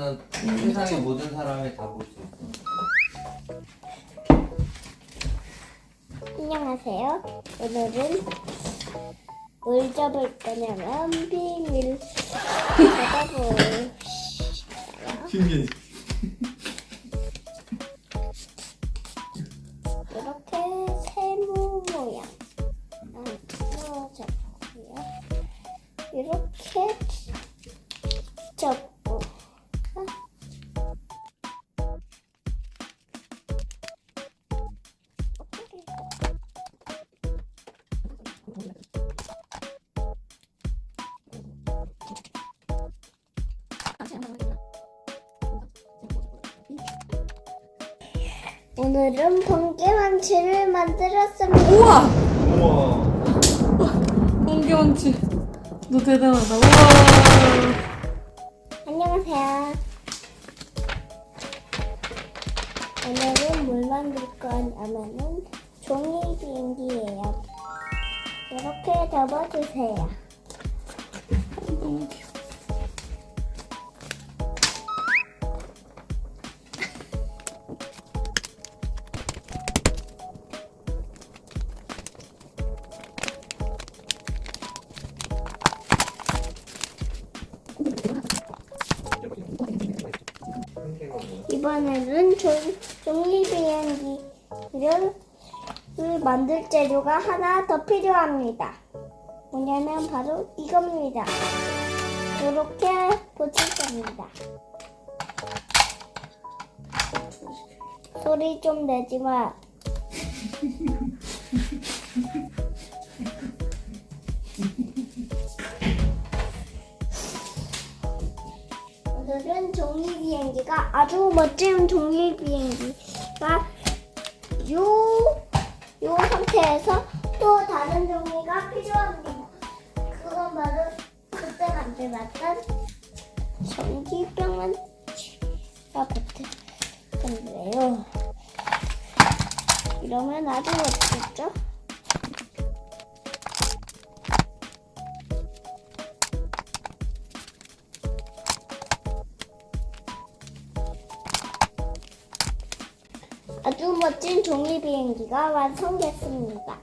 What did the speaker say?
하면은 세상의 모든 사람이 다 볼 수 있어. 안녕하세요. 오늘은 뭘 잡을 거냐면 비밀 잡아볼 신기해. 이렇게 오늘은 번개망치를 만들었습니다. 우와! 우와. 홍기원치. 너 대단하다. 우와! 안녕하세요. 오늘은 뭘 만들 거냐면은 종이 비행기예요. 이렇게 접어주세요. 너무 귀여워. 이번에는 종, 종이 비행기를 만들 재료가 하나 더 필요합니다. 뭐냐면 바로 이겁니다. 이렇게 붙일 겁니다. 소리 좀 내지 마. 오늘은 종이 비행기가 아주 멋진 종이 비행기가 요, 요 상태에서 또 다른 종이가 필요합니다. 그건 바로 그때 만들었던 붙을 건데요. 이러면 아주 멋지죠? 아주 멋진 종이 비행기가 완성됐습니다.